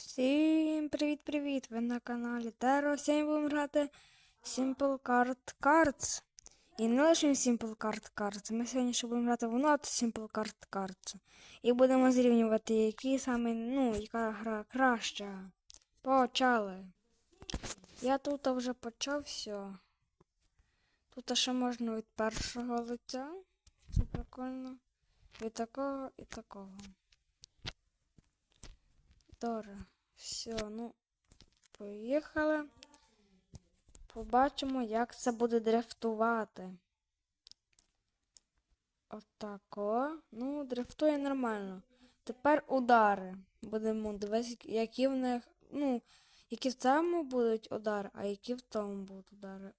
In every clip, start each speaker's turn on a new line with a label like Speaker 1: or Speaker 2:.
Speaker 1: Всім привіт-привіт! Ви на каналі Terra. Сьогодні будемо грати Simple Card Cards. І не лише Simple Card Cards. Ми сьогодні ще будемо грати в Not Simple Card Cards. І будемо зрівнювати, які саме, ну, яка гра краща. Почали. Я тут вже почав все. Тут ще можна від першого лиця. Це прикольно. Від такого і такого. Добре. Все, ну, поїхали. Побачимо, як це буде дрифтувати. Отако. Ну, дрифтує нормально. Тепер удари. Будемо дивитися, які в них. Ну, які в цьому будуть удари, а які в тому будуть удари.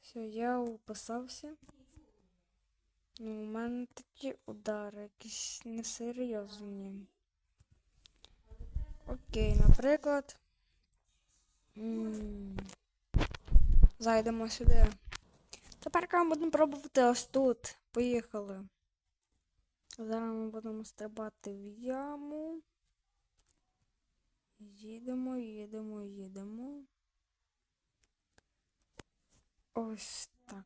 Speaker 1: Все, я уписався. Ну, у мене такі удари, якісь несерйозні. Окей, наприклад. Зайдемо сюди. Тепер ми будемо пробувати ось тут. Поїхали. Зараз ми будемо стрибати в яму. Їдемо, їдемо, їдемо. Ось так.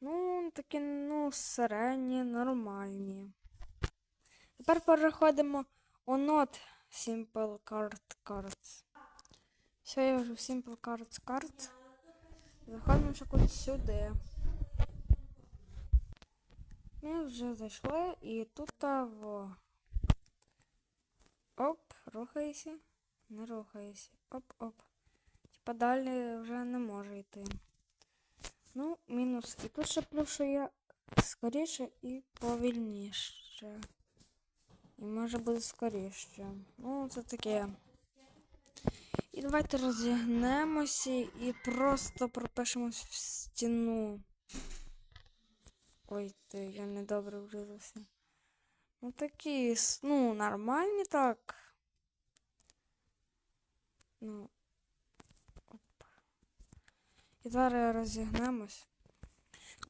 Speaker 1: Ну, такі, ну, середні, нормальні. Тепер переходимо у Not Simple Card Cards. Все, я вже в Simple Cards Cards. Заходимо ще кудись сюди. Ми вже зайшли і тут во. Оп, рухайся. Не рухайся. Оп-оп. Типа далі вже не може йти. Ну, мінус. І тут ще плюс, що я скоріше і повільніше. І може буде скоріше. Ну, це таке. І давайте розігнемося і просто пропишемось в стіну. Ой, ти, я недобре врізався. Ну такі, ну, нормальні так. Ну. Оп. І зараз розігнемось.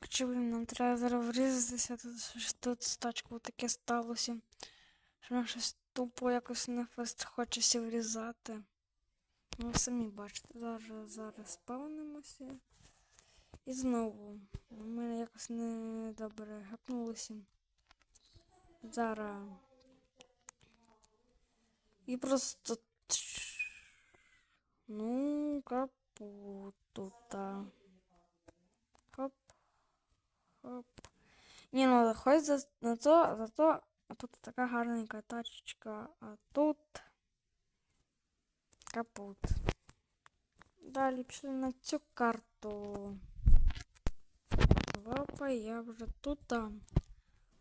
Speaker 1: Чи, нам треба зараз врізатися, тут, тут з тачкою таке сталося. Що щось тупо якось не фест хочеться врізати. Ну, самі бачите, зараз зараз спавнимося. І знову. У мене якось не добре гапнулося. Зараз. І просто. Ну, капут тута. Хоп. Хоп. Ні, ну хоч за, на то, зато а тут така гарненька тачечка, а тут капут. Далі пішли на цю карту. Опа, я вже тут.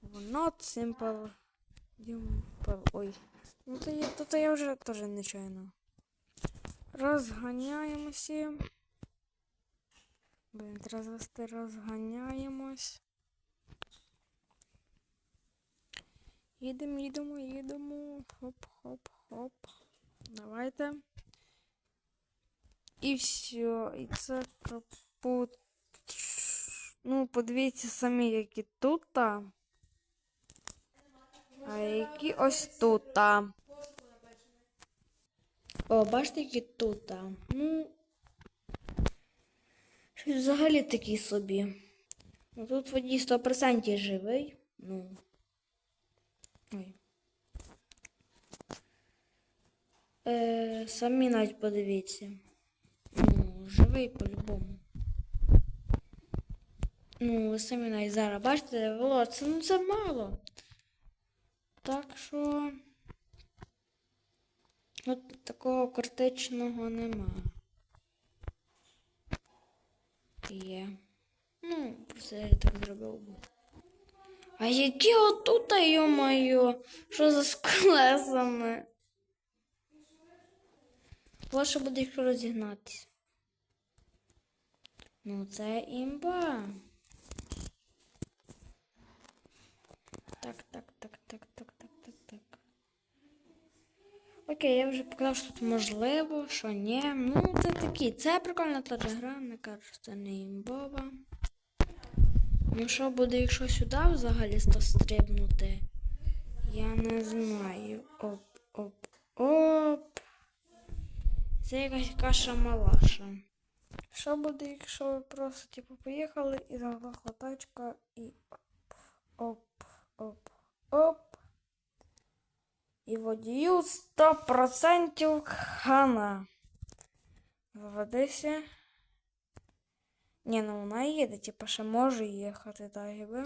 Speaker 1: В Not Simple. Dimple. Ой. Ну то я, тут я вже теж нечайно. Розганяємося. Блін, треба звести, розганяємось. Їдемо, їдемо, їдемо. Хоп-хоп-хоп. Давайте. І все. І це капут. Ну, подивіться самі, які тут. А які ось тут. О, бачите, які тут. Ну. Щось взагалі такий собі. Ну тут водій 100% живий. Ну. Ой. Е, самі навіть подивіться. Ну, живий по-любому. Ну, ви самі навіть зараз бачите, Воло, це, ну, це мало. Так що. От такого критичного нема. Є. Ну, просто я так зробив би. А які отут, йо-моє, що за з колесами? Лише буде їх розігнатися. Ну, це імба. Так, так, так, так, так, так, так, так. Окей, я вже показав, що тут можливо, що ні. Ну, це такі. Це прикольна теж гра, не кажу, що це не імбова. Ну що буде, якщо сюди взагалі сто стрибнути? Я не знаю. Оп, оп, оп. Це якась каша малаша. Що буде, якщо ви просто типу поїхали і заглохла тачка і оп, оп, оп, оп. І водію 100% хана. Заведися. Ні, ну вона їде, типу, ще може їхати, так якби.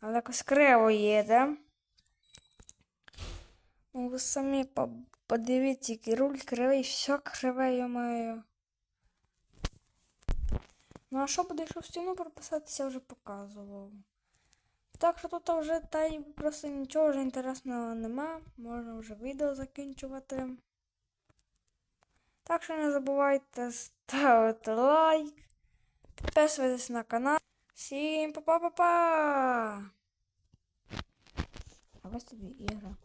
Speaker 1: Але якось криво їде. Ну, ви самі по- подивіться, який руль кривий, все криве, я маю. Ну, а що буде, якщо в стіну прописатися, вже показував. Так що тут вже та й просто нічого вже інтересного нема. Можна вже відео закінчувати. Так що не забувайте ставити лайк, підписуватись на канал. Всім па-па-па-па! А ось тобі ігра.